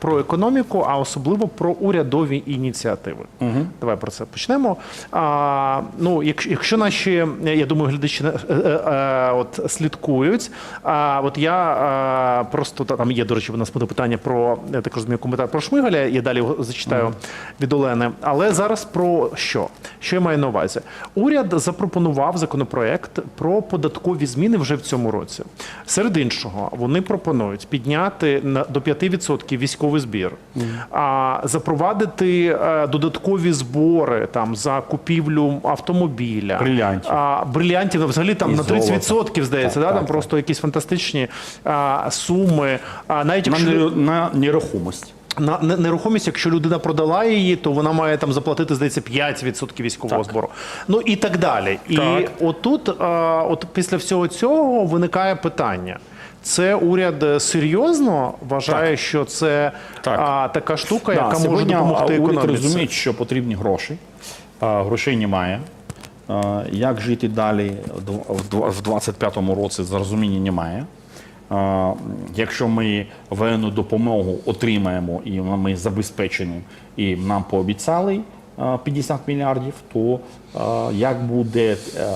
про економіку, а особливо про урядові ініціативи. Угу. Давай про це почнемо. А, ну, якщо, якщо наші, я думаю, глядачі е, е, е, от слідкують. А от я е, просто та- там є, до речі, у нас буде питання про я так розумію, коментар про Шмигаля. Я далі його зачитаю від Олени. Але зараз про що? Що я маю на увазі? Уряд запропонував законопроект про податкові зміни вже в цьому році. Серед іншого, вони пропонують підняти на до 5% військовий збір, а запровадити е, додаткові збори там за купівлю автомобіля, Брилянтів. а, брилянтів взагалі там І на золота. 30% здається, Так, да? так, там так. просто якісь фантастичні а, суми. А навіть На, якщо на нерухомість. на нерухомість, якщо людина продала її, то вона має там заплатити, здається, 5% військового Так. збору. Ну і так далі. І отут, а, от після всього цього виникає питання. Це уряд е, серйозно вважає, що це Так. а, така штука, яка може сьогодні допомогти а, уряд економіці. що потрібні гроші. А, грошей немає. А, як жити далі в дв- в 25-му році, зрозуміння немає. А, якщо ми воєнну допомогу отримаємо і ми забезпечені, і нам пообіцяли 50 мільярдів, то а, як буде е,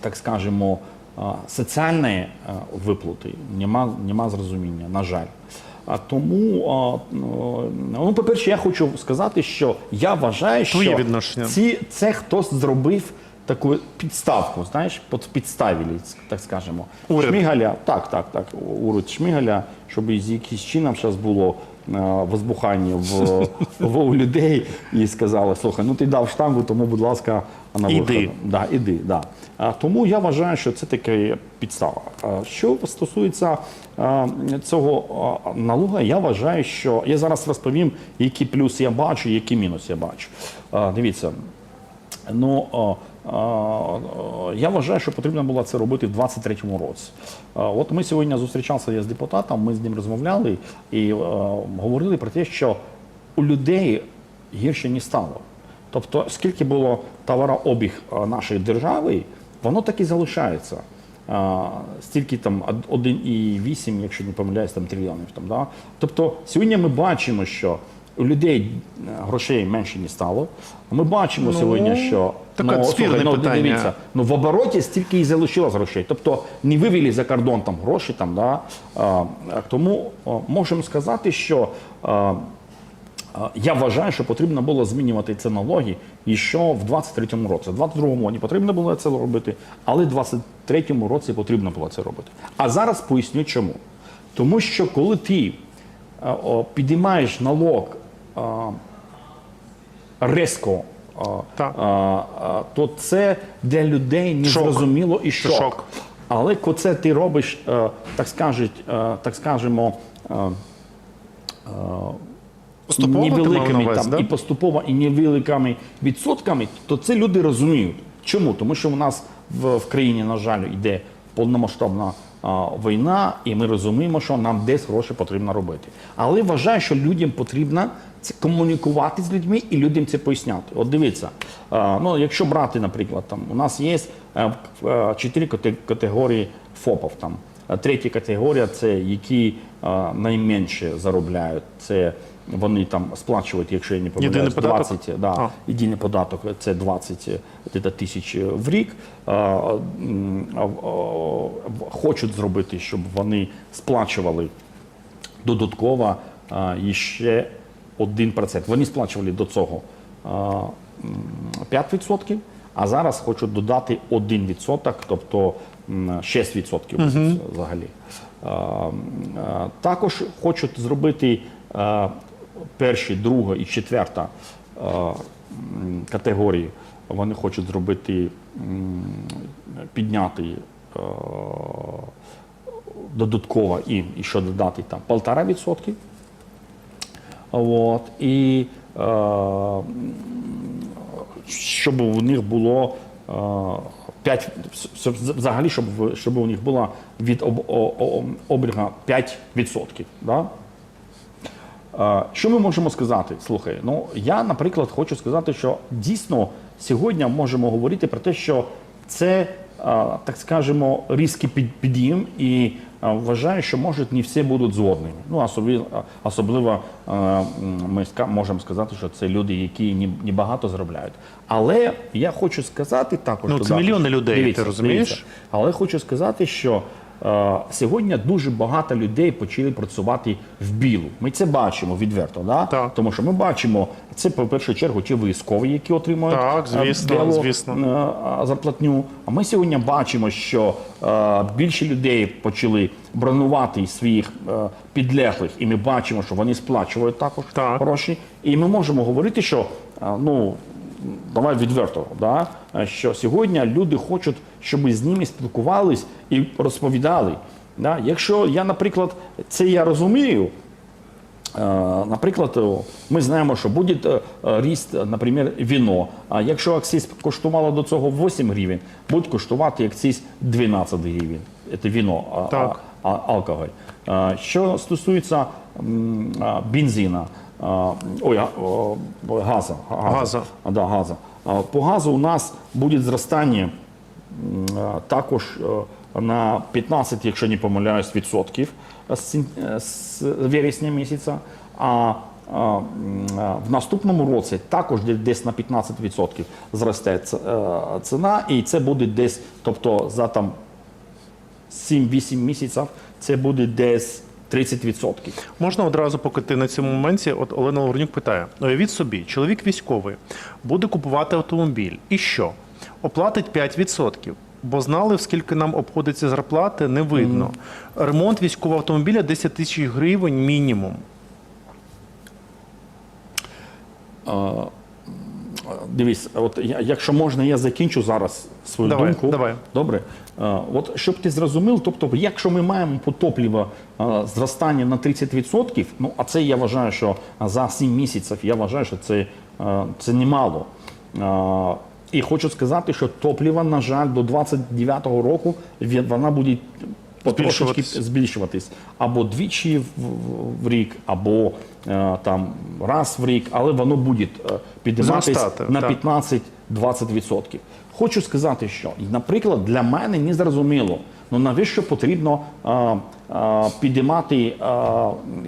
так скажемо, а, соціальні е, виплати, нема, нема зрозуміння, на жаль. А тому, ну, ну, по-перше, я хочу сказати, що я вважаю, що відношення. ці, це хтось зробив таку підставку, знаєш, під- підставили, так скажемо. Уряд. Шмигаля, так, так, так, уряд Шмигаля, щоб з якимось чином зараз було е, возбухання в, в у людей і сказали, слухай, ну ти дав штангу, тому, будь ласка, на Іди. Да, іди, да. А, тому я вважаю, що це таке підстава. А, що стосується а, цього а, налога, я вважаю, що я зараз розповім, які плюс я бачу, які мінус я бачу. А, дивіться, ну. а, Я вважаю, що потрібно було це робити в 23-му році. От ми сьогодні зустрічалися з депутатом, ми з ним розмовляли і е, говорили про те, що у людей гірше не стало. Тобто, скільки було товарообіг е, нашої держави, воно так і залишається. Стільки там од- 1,8, якщо не помиляюсь, там трильйонів. Там, да? Тобто сьогодні ми бачимо, що у людей е, грошей менше не стало. Ми бачимо сьогодні, що таке ну, слухай, ну, питання. дивіться, ну в обороті стільки і залишилось грошей. Тобто не вивели за кордон там гроші. Там, да? а, тому а, можемо сказати, що. А, а, Я вважаю, що потрібно було змінювати ці налоги і що в 23-му році. В 22-му не потрібно було це робити, але в 23-му році потрібно було це робити. А зараз поясню чому. Тому що коли ти підіймаєш налог резко, а, Так. а, а, то це для людей не Шок. зрозуміло і шок. шок. Але коли це ти робиш, е, так скажуть, е, так скажемо. е, Поступово невеликими увазі, там да? і поступово, і невеликими відсотками, то це люди розуміють. Чому? Тому що у нас в, в країні, на жаль, йде повномасштабна війна, і ми розуміємо, що нам десь гроші потрібно робити. Але вважаю, що людям потрібно це комунікувати з людьми і людям це поясняти. От дивіться, ну якщо брати, наприклад, там у нас є е, е, чотири кате- категорії ФОПів там. Третя категорія це які найменше заробляють. Це вони там сплачують, якщо я не помиляюсь, 20, да, єдиний податок це 20 тисяч в рік. А, м, а, а, хочуть зробити, щоб вони сплачували додатково а, іще 1%. Вони сплачували до цього а, 5%, а зараз хочуть додати 1%, тобто 6% взагалі. А, а, Також хочуть зробити перші, друга і четверта категорії. Вони хочуть зробити підняти додатково їм і що додати там 1,5%. От, і е, щоб у них було е, 5, взагалі, щоб, щоб у них було від об, о, о, оберга 5%. Да? Е, Що ми можемо сказати? Слухай, ну я, наприклад, хочу сказати, що дійсно сьогодні можемо говорити про те, що це, е, так скажемо, різкий під- і вважаю, що може не всі будуть згодними. Ну особливо, особливо е, ми можемо сказати, що це люди, які не, не багато заробляють. Але я хочу сказати також Ну, це додати, мільйони людей, ти розумієш? дивіться. Але хочу сказати, що е, сьогодні дуже багато людей почали працювати в білу. Ми це бачимо відверто, да? Так. тому що ми бачимо це по першу чергу ті військові, які отримують Так, е, звісно, білу, звісно. е, зарплатню. А ми сьогодні бачимо, що е, більше людей почали бронувати своїх е, підлеглих, і ми бачимо, що вони сплачують також Так. гроші. І ми можемо говорити, що е, ну. Давай відверто, да? е, що сьогодні люди хочуть, щоб з ними спілкувались і розповідали. Да? Якщо я, наприклад, це я розумію, Е, Наприклад, ми знаємо, що буде е, ріст, наприклад, віно. А якщо акциз коштувало до цього 8 гривень, буде коштувати акциз 12 гривень. Це віно, Так. а- а- алкоголь. Що стосується бензина, ой, а, о, газу, Газу. Да, газу. А, По газу у нас буде зростання також е, на 15, якщо не помиляюсь, відсотків з, е, з вересня місяця. А, в наступному році також десь на 15% зросте е, ціна, і це буде десь, тобто за там 7-8 місяців, це буде десь 30%. Можна одразу, поки ти на цьому моменті, от Олена Лавренюк питає: уявіть собі, чоловік військовий буде купувати автомобіль. І що? Оплатить 5%. Бо знали, скільки нам обходиться зарплати, не видно. Ремонт військового автомобіля 10 тисяч гривень мінімум. Дивись, от я, якщо можна, я закінчу зараз свою Давай, думку. давай. Добре. Е, От щоб ти зрозумів, тобто, якщо ми маємо по топливу е, зростання на 30%, ну а це я вважаю, що за 7 місяців я вважаю, що це, е, це немало. І хочу сказати, що топливо, на жаль, до 29-го року вона буде потрошечки Збільшуватись. або двічі в, в- рік, або е, там раз в рік, але воно буде е, підніматись Зростати, на 15-20%. Хочу сказати, що, наприклад, для мене не зрозуміло, ну навіщо потрібно е, е, підіймати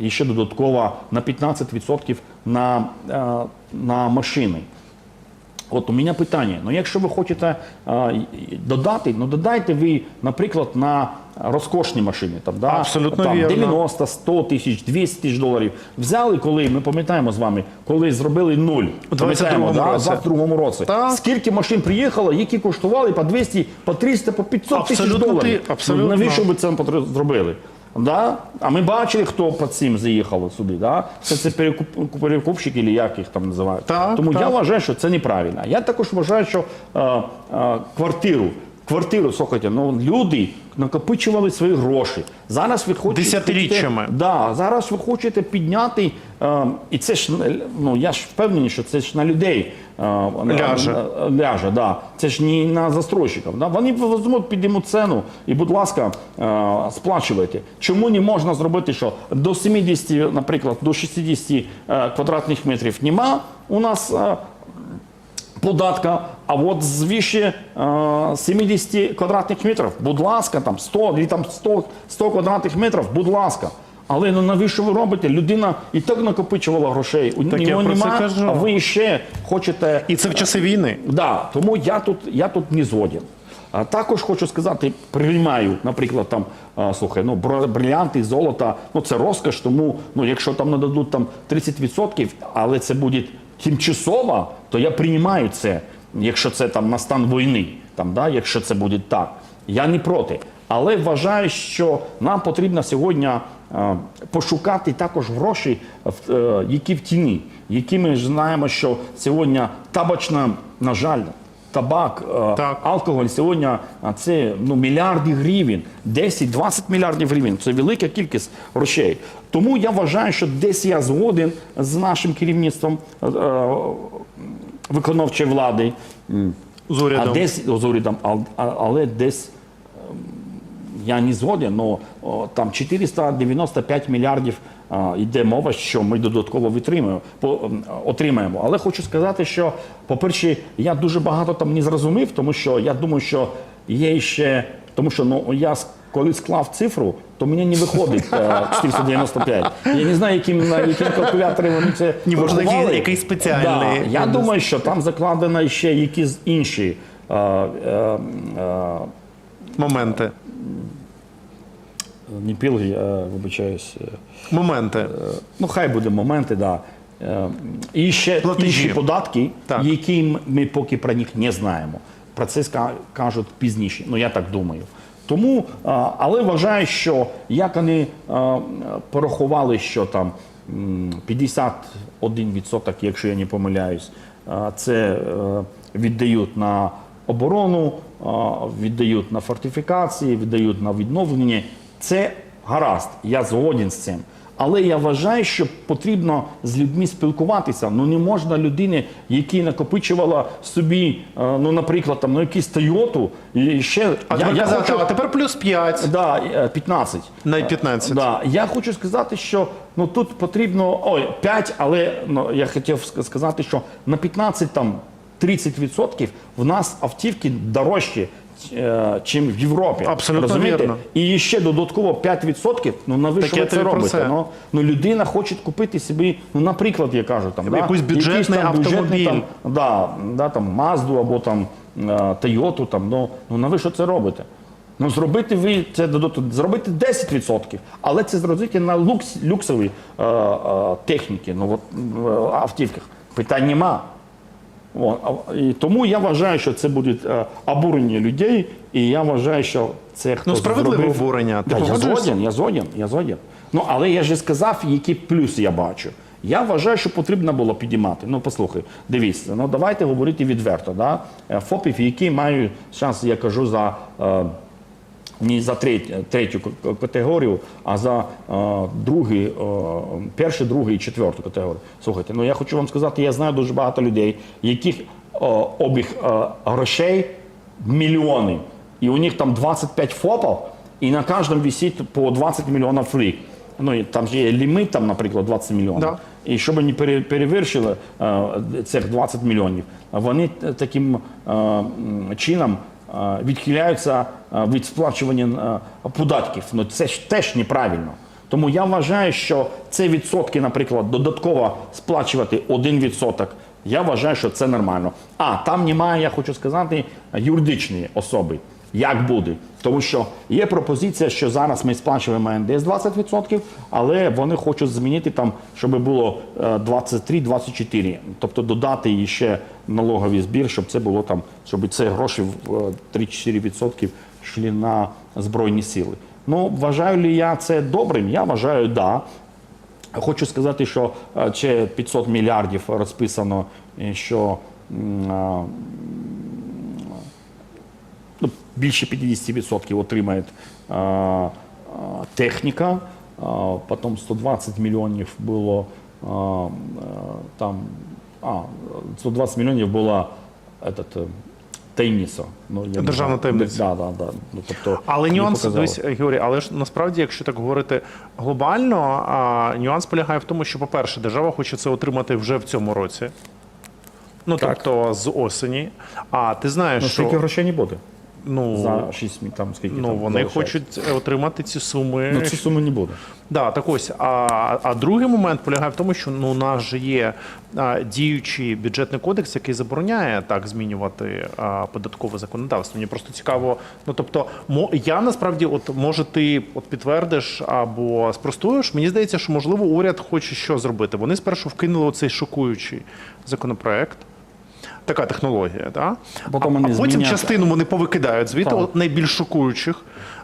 е, ще додатково на 15% на, е, на машини. От у мене питання. Ну, якщо ви хочете а, додати, ну додайте ви, наприклад, на розкошні машини. Там, да? Абсолютно там, вірно. 90, 100 тисяч, 200 тисяч доларів. Взяли, коли ми пам'ятаємо з вами, коли зробили нуль. У Пам'ятаємо, 22-му да? році. в 22-му році. Так. Скільки машин приїхало, які коштували по 200, по 300, по 500 тисяч доларів. ти- абсолютно. Ну, навіщо ви це зробили? Да? А ми бачили, хто по цим заїхав сюди. Да? Все це перекуп, перекупщики, чи як їх там називають. Так, Тому я вважаю, що це неправильно. Я також вважаю, що е, е, квартиру, квартиру, слухайте, ну люди накопичували свої гроші. Зараз ви хочете Десятиріччями. Да, зараз ви хочете підняти, е, і це ж ну я ж впевнений, що це ж на людей е, Ляже. ляже, да. Це ж не на застройщиків. Да? Вони візьмуть, підіймуть ціну і, будь ласка, е, сплачуйте. Чому не можна зробити, що до 70, наприклад, до 60 е, квадратних метрів нема у нас е, податка, а от звіше е, 70 квадратних метрів, будь ласка, там 100, або там 100, 100 квадратних метрів, будь ласка. Але ну навіщо ви робите? Людина і так накопичувала грошей. У Так нього нема, а ви ще хочете І це в часи війни. Да, тому я тут, я тут не згоден. А також хочу сказати, приймаю, наприклад, там, а, слухай, ну, брилянти, золото, ну це розкош, тому ну, якщо там нададуть там 30%, але це буде тимчасово, то я приймаю це, якщо це там на стан війни, там, да, якщо це буде так. Я не проти. Але вважаю, що нам потрібно сьогодні е, пошукати також гроші, е, які в тіні, які ми знаємо, що сьогодні табачна, на жаль, табак, е, Так. алкоголь сьогодні це ну, мільярди гривень, 10-20 мільярдів гривень. Це велика кількість грошей. Тому я вважаю, що десь я згоден з нашим керівництвом е, е, виконавчої влади. З урядом. а десь з урядом, але десь ем, я не згоден, але там 495 мільярдів йде мова, що ми додатково отримаємо. Але хочу сказати, що, по-перше, я дуже багато там не зрозумів, тому що я думаю, що є ще, тому що ну, я коли склав цифру, то мені не виходить е, 495. Я не знаю, яким, яким калькуляторі вони це Ні, може, який- спеціальний. Да, я думаю, що там закладено ще якісь інші. е, е, е, Моменти. Не пілги, я вибачаюсь. е, Моменти. Ну, хай буде моменти, да. Е, І ще Платежі. інші податки, Так. які ми поки про них не знаємо. Про це кажуть пізніше. Ну я так думаю. Тому, але вважаю, що як вони порахували, що там 51%, якщо я не помиляюсь, це е, віддають на оборону, віддають на фортифікації, віддають на відновлення. Це гаразд, я згоден з цим. Але я вважаю, що потрібно з людьми спілкуватися. Ну не можна людині, яка накопичувала собі, е, ну, наприклад, там ну, якийсь Тойоту, і ще А тепер казати, а тепер плюс 5 да, е, 15. на 15. Да. Я хочу сказати, що ну тут потрібно ой, 5, але ну, я хотів сказати, що на 15 там 30% в нас автівки дорожчі, е, чим в Європі. Абсолютно Розумієте? вірно. І ще додатково 5%, ну на ви що це робите? Ну, ну людина хоче купити собі, ну наприклад, я кажу, там да, Якийсь бюджетний там автомобіль. там, да, да, там Мазду або там е, Тойоту, там, ну, ну на ви що це робите? Ну, зробити ви це зробити 10%, але це зробити на люкс, люксові е, е, техніки, ну от в автівках. Питань нема. І тому я вважаю, що це буде е, обурення людей, і я вважаю, що це хто Ну, справедливе зробив... обурення. Та, я згоден, я згоден, я згоден. Ну, але я ж сказав, які плюси я бачу. Я вважаю, що потрібно було підіймати. Ну, послухай, дивіться, ну давайте говорити відверто. Да? Е, ФОПів, які мають, зараз я кажу за. Не за третю, третю категорію, а за е, другий, е, першу, другу і четверту категорію. Слухайте, ну я хочу вам сказати, я знаю дуже багато людей, яких е, обіг е, грошей мільйони, і у них там 25 ФОПів, і на кожному висить по 20 мільйонів в рік. Ну, і там же є лімит, там, наприклад, 20 мільйонів. Да. І щоб пере- перевершили цих 20 мільйонів, вони таким чином відхиляються е, від сплачування е, податків. Ну це ж теж неправильно. Тому я вважаю, що це відсотки, наприклад, додатково сплачувати 1%, я вважаю, що це нормально. А там немає, я хочу сказати, юридичної особи. Як буде? Тому що є пропозиція, що зараз ми сплачуємо НДС 20%, але вони хочуть змінити там, щоб було е, 23-24%. Тобто додати ще налоговий збір, щоб це було там, щоб ці гроші в е, 3-4% йшли на Збройні сили. Ну, вважаю ли я це добрим? Я вважаю, да. Хочу сказати, що е, ще 500 мільярдів розписано, що ну, більше 50% отримає а, а, техніка, а, потім 120 мільйонів було а, а, там, а, 120 мільйонів була этот, е, таємниця. Ну, я Державна таємниця. Да, да, да. Ну, тобто, Але нюанс, дивись, Георгій, але ж насправді, якщо так говорити глобально, а, нюанс полягає в тому, що, по-перше, держава хоче це отримати вже в цьому році. Ну, Так. тобто з осені. А ти знаєш, Ну, що скільки грошей не буде? Ну, За 6 там скільки ну, там вони залишається? хочуть отримати ці суми. Ну, ці суми не буде. Да, так ось. А, а другий момент полягає в тому, що ну, у нас же є а, діючий бюджетний кодекс, який забороняє так змінювати а, податкове законодавство. Мені просто цікаво. Ну тобто, мо, я насправді, от може, ти от підтвердиш або спростуєш. Мені здається, що можливо уряд хоче що зробити. Вони спершу вкинули оцей шокуючий законопроект. Така технологія, да? Потім а, а потім змінять. частину вони повикидають звідти, Так. найбільш шокуючих.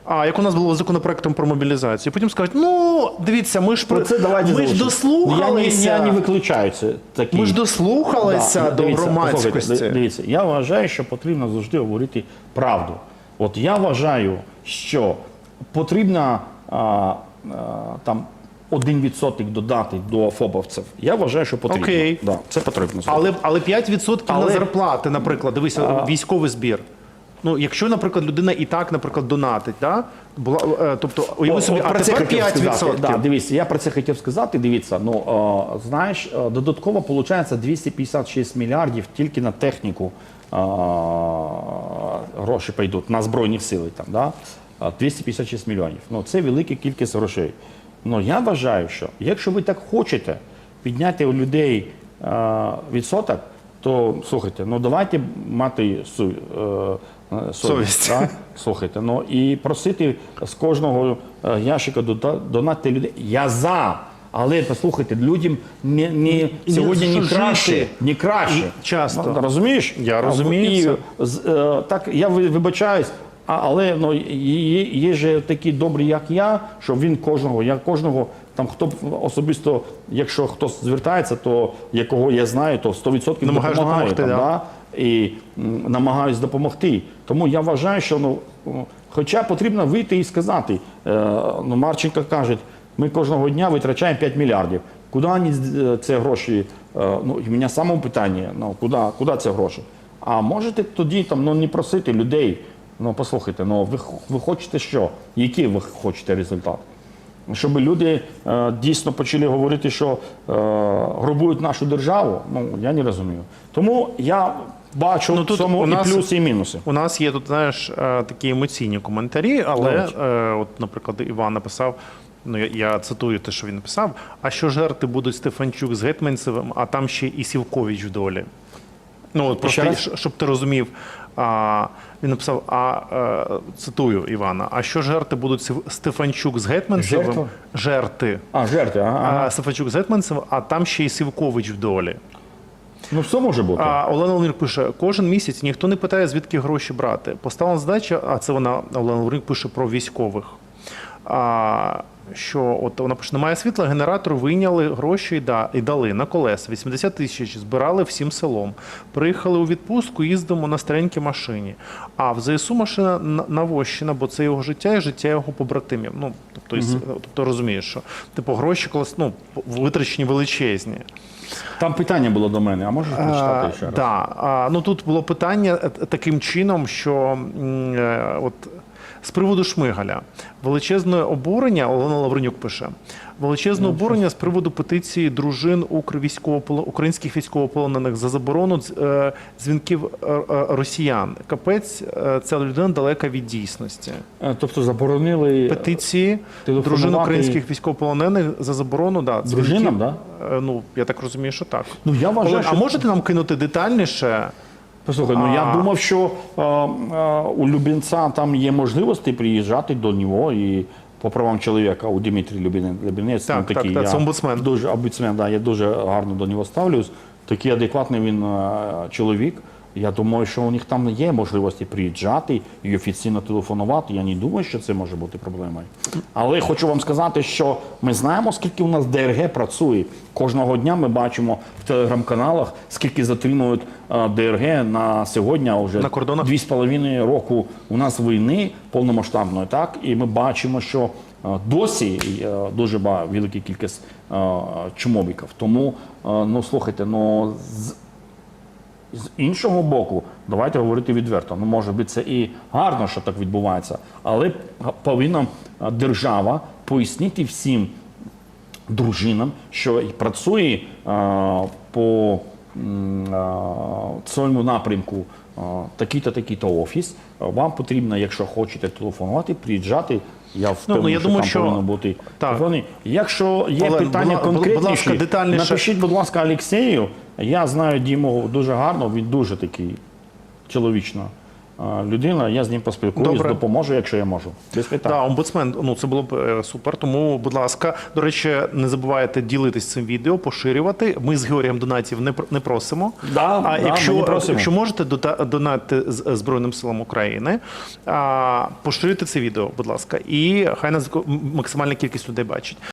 А як у нас було з законопроектом про мобілізацію, потім скажуть: ну дивіться, ми ж Про це давайте ми ж дослухалися. Я не, я не виключаю це такі. Ми ж дослухалися Да, до дивіться, громадськості. послухайте, Дивіться, я вважаю, що потрібно завжди говорити правду. От я вважаю, що потрібно а, а, там 1% додати до ФОПовців. Я вважаю, що потрібно. Окей. Да, це потрібно. зробити. Але, але 5% Але- на зарплати, наприклад, дивися, військовий збір. Ну, якщо, наприклад, людина і так, наприклад, донатить, да? Була, е, тобто, уяви О, собі, от а тепер хотів 5%. сказати. Да, дивіться, я про це хотів сказати. Дивіться, ну е, знаєш, е, додатково виходить 256 мільярдів тільки на техніку е, гроші прийдуть на збройні сили. Там, да? а, 256 мільйонів. Ну, це велика кількість грошей. Ну, я вважаю, що якщо ви так хочете підняти у людей а, відсоток, то слухайте, ну давайте мати су, е, е, совість. Так? Слухайте, ну і просити з кожного е, ящика донати людей. Я за. Але послухайте, людям не, не, не сьогодні не краще, не краще. Часто. Ну, розумієш? Я розумію І, з- е, так, я ви- вибачаюсь, а, але ну, є, є же такі добрі, як я, що він кожного, я кожного, там хто особисто, якщо хтось звертається, то якого я знаю, то 100% Намагаєш допомагаю. допомогти, там, да. да? І м, намагаюсь допомогти. Тому я вважаю, що ну, хоча потрібно вийти і сказати, е, ну, Марченко каже, ми кожного дня витрачаємо 5 мільярдів. Куди вони з- це гроші? Е, ну, і в мене саме питання, ну, куди, куди це гроші? А можете тоді там, ну, не просити людей, ну послухайте, ну, ви, ви хочете що? Який ви хочете результат? Щоб люди е, дійсно почали говорити, що е, грабують нашу державу, ну я не розумію. Тому я бачу Ну, в тут цьому у і плюси, і мінуси. У нас є тут, знаєш, е, такі емоційні коментарі, але, е, от, наприклад, Іван написав. Ну, я, я цитую те, що він написав. А що жерти будуть Стефанчук з Гетьманцевим, а там ще і Сівкович в долі. Ну, от просто, щоб ти розумів, а, він написав: а е, цитую Івана: а що жерти будуть Стефанчук з Гетьманцевим? Жерти. А, жерти, ага. А Стефанчук з Гетьманцевим, а там ще й Сівкович в долі. Ну все може бути. А Олена Володимирівна пише: кожен місяць ніхто не питає, звідки гроші брати. Поставлена задача, а це вона Олена Володимирівна пише про військових. А, що от вона пише, немає світла, генератор вийняли гроші і, да, і дали на колеса. 80 тисяч збирали всім селом. Приїхали у відпустку, їздимо на старенькій машині. А в ЗСУ машина навощена, бо це його життя і життя його побратимів. Ну, тобто, із- тобто розумієш, що типу гроші колись ну, витрачені величезні. Там питання було до мене, а можеш прочитати ще раз? Так, а, ну тут було питання е, таким чином, що е, от з приводу Шмигаля величезне обурення, Олена Лавренюк пише, величезне обурення з приводу петиції дружин укр- українських військовополонених за заборону е, дзвінків е, е, росіян. Капець, ця людина далека від дійсності. Тобто заборонили Петиції дружин українських військовополонених за заборону, да, дзвінків. дружинам, да? Ну, я так розумію, що так. Ну я вважаю, Олег, що а можете нам кинути детальніше? Послухай, ну я думав, що е, е, у Любінця там є можливості приїжджати до нього і по правам чоловіка у Дмитрій Любін- Любінець. Так, ну, такий, так, так, я це омбудсмен. Дуже омбудсмен, да, я дуже гарно до нього ставлюсь. Такий адекватний він е, чоловік. Я думаю, що у них там є можливості приїжджати і офіційно телефонувати. Я не думаю, що це може бути проблемою. Але хочу вам сказати, що ми знаємо, скільки у нас ДРГ працює. Кожного дня ми бачимо в телеграм-каналах, скільки затримують е, ДРГ на сьогодні. а Вже На кордонах? дві з половиною року у нас війни повномасштабної, так і ми бачимо, що е, досі е, дуже велика кількість чмобіків. Тому ну слухайте, ну з, іншого боку, давайте говорити відверто. Ну може бути це і гарно, що так відбувається, але повинна держава пояснити всім дружинам, що працює е, по м, е, цьому напрямку е, такий-то такий-то офіс. Вам потрібно, якщо хочете телефонувати, приїжджати. Я впевнений, ну, я що думаю, там що- повинно бути Так. Якщо є Олен, питання ла- будь ласка, детальніше. напишіть, будь ласка, Олексію. Я знаю Діму дуже гарно, він дуже такий чоловічна е, людина. Я з ним поспілкуюсь, Добре. допоможу, якщо я можу. Без питань. Так, омбудсмен, ну це було б е, супер. Тому, будь ласка, до речі, не забувайте ділитись цим відео, поширювати. Ми з Георгієм донатів не не просимо. Да, а да, якщо, не просимо. якщо можете донати з- Збройним силам України, а, поширюйте це відео, будь ласка, і хай нас максимальна кількість людей бачить.